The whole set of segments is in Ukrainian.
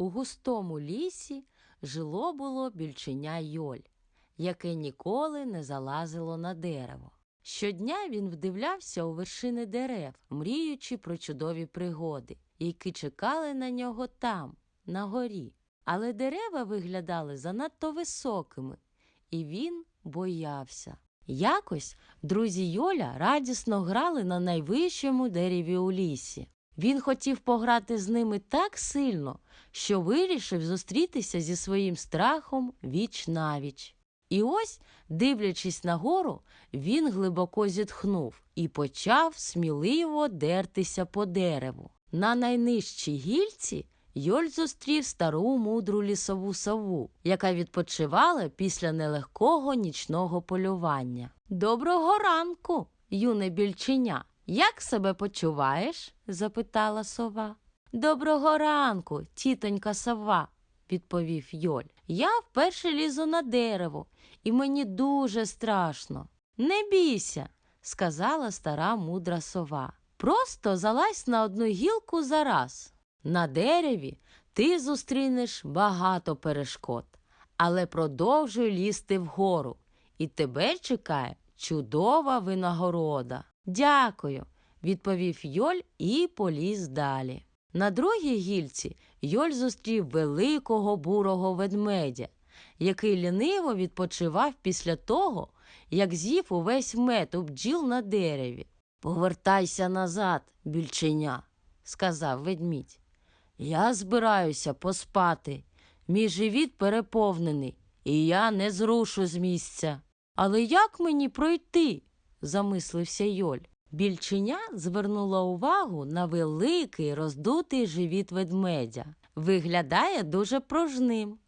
У густому лісі жило було більченя Йоль, яке ніколи не залазило на дерево. Щодня він вдивлявся у вершини дерев, мріючи про чудові пригоди, які чекали на нього там, на горі. Але дерева виглядали занадто високими, і він боявся. Якось друзі Йоля радісно грали на найвищому дереві у лісі. Він хотів пограти з ними так сильно, що вирішив зустрітися зі своїм страхом віч навіч. І ось, дивлячись нагору, він глибоко зітхнув і почав сміливо дертися по дереву. На найнижчій гільці Йоль зустрів стару мудру лісову сову, яка відпочивала після нелегкого нічного полювання. Доброго ранку, юне більченя. Як себе почуваєш? запитала сова. Доброго ранку, тітонька сова, відповів Йоль. Я вперше лізу на дерево, і мені дуже страшно. Не бійся, сказала стара мудра сова. Просто залазь на одну гілку за раз. На дереві ти зустрінеш багато перешкод, але продовжуй лізти вгору, і тебе чекає чудова винагорода. Дякую, відповів Йоль і поліз далі. На другій гільці Йоль зустрів великого бурого ведмедя, який ліниво відпочивав після того, як з'їв увесь мед у бджіл на дереві. Повертайся назад, більченя, сказав ведмідь. Я збираюся поспати. Мій живіт переповнений, і я не зрушу з місця. Але як мені пройти? Замислився Йоль. Більченя звернула увагу на великий роздутий живіт ведмедя. Виглядає дуже пружним,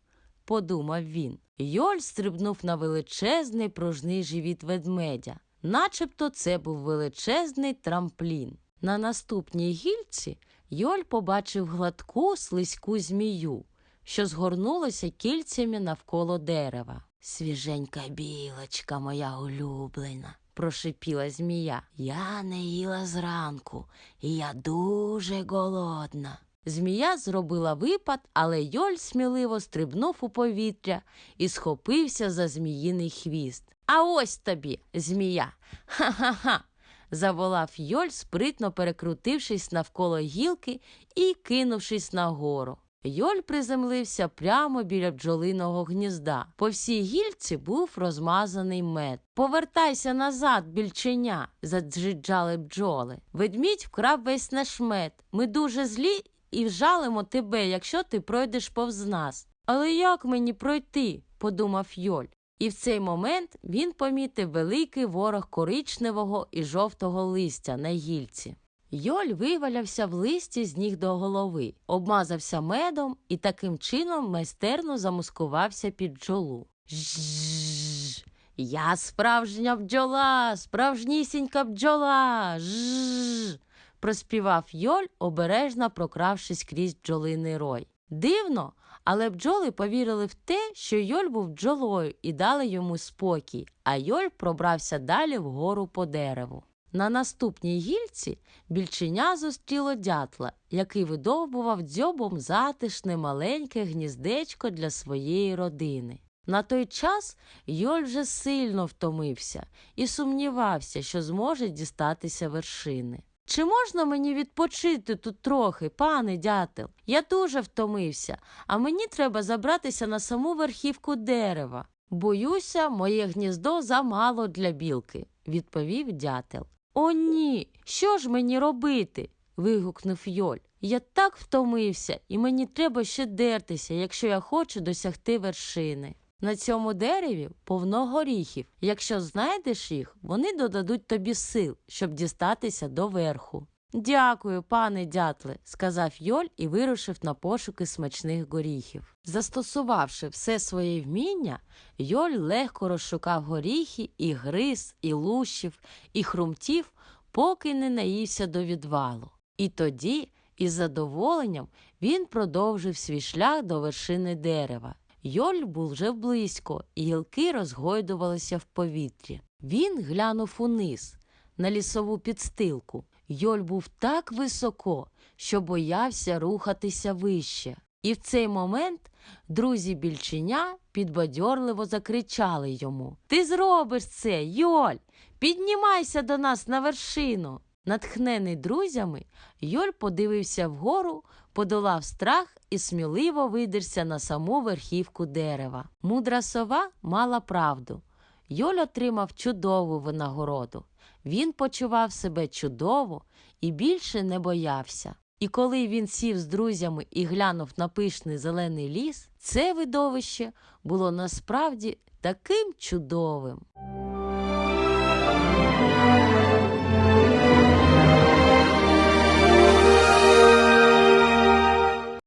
подумав він. Йоль стрибнув на величезний пружний живіт ведмедя, начебто це був величезний трамплін. На наступній гільці Йоль побачив гладку слизьку змію, що згорнулася кільцями навколо дерева. Свіженька білочка моя улюблена, прошипіла змія. Я не їла зранку, і я дуже голодна. Змія зробила випад, але Йоль сміливо стрибнув у повітря і схопився за зміїний хвіст. А ось тобі, змія. Ха-ха-ха. заволав Йоль, спритно перекрутившись навколо гілки і кинувшись нагору. Йоль приземлився прямо біля бджолиного гнізда. По всій гільці був розмазаний мед. Повертайся назад, більченя, заджиджали бджоли. Ведмідь вкрав весь наш мед. Ми дуже злі і вжалимо тебе, якщо ти пройдеш повз нас. Але як мені пройти? подумав Йоль. І в цей момент він помітив великий ворог коричневого і жовтого листя на гільці. Йоль вивалявся в листі з ніг до голови, обмазався медом і таким чином майстерно замускувався під бджолу. Жжж. Я справжня бджола, справжнісінька бджола. Жжж. проспівав Йоль, обережно прокравшись крізь бджолиний рой. Дивно, але бджоли повірили в те, що Йоль був бджолою і дали йому спокій, а Йоль пробрався далі вгору по дереву. На наступній гільці більченя зустріло дятла, який видовбував дзьобом затишне маленьке гніздечко для своєї родини. На той час Йоль вже сильно втомився і сумнівався, що зможе дістатися вершини. Чи можна мені відпочити тут трохи, пане дятел? Я дуже втомився, а мені треба забратися на саму верхівку дерева. Боюся, моє гніздо замало для білки, відповів дятел. О, ні, що ж мені робити? вигукнув Йоль. Я так втомився, і мені треба ще дертися, якщо я хочу досягти вершини. На цьому дереві повно горіхів. Якщо знайдеш їх, вони додадуть тобі сил, щоб дістатися до верху. Дякую, пане дятле, сказав Йоль і вирушив на пошуки смачних горіхів. Застосувавши все своє вміння, Йоль легко розшукав горіхи і гриз, і лущив, і хрумтів, поки не наївся до відвалу. І тоді, із задоволенням, він продовжив свій шлях до вершини дерева. Йоль був вже близько, і гілки розгойдувалися в повітрі. Він глянув униз, на лісову підстилку. Йоль був так високо, що боявся рухатися вище. І в цей момент друзі більченя підбадьорливо закричали йому Ти зробиш це, Йоль! Піднімайся до нас на вершину. Натхнений друзями, Йоль подивився вгору, подолав страх і сміливо видерся на саму верхівку дерева. Мудра сова мала правду. Йоль отримав чудову винагороду. Він почував себе чудово і більше не боявся. І коли він сів з друзями і глянув на пишний зелений ліс, це видовище було насправді таким чудовим.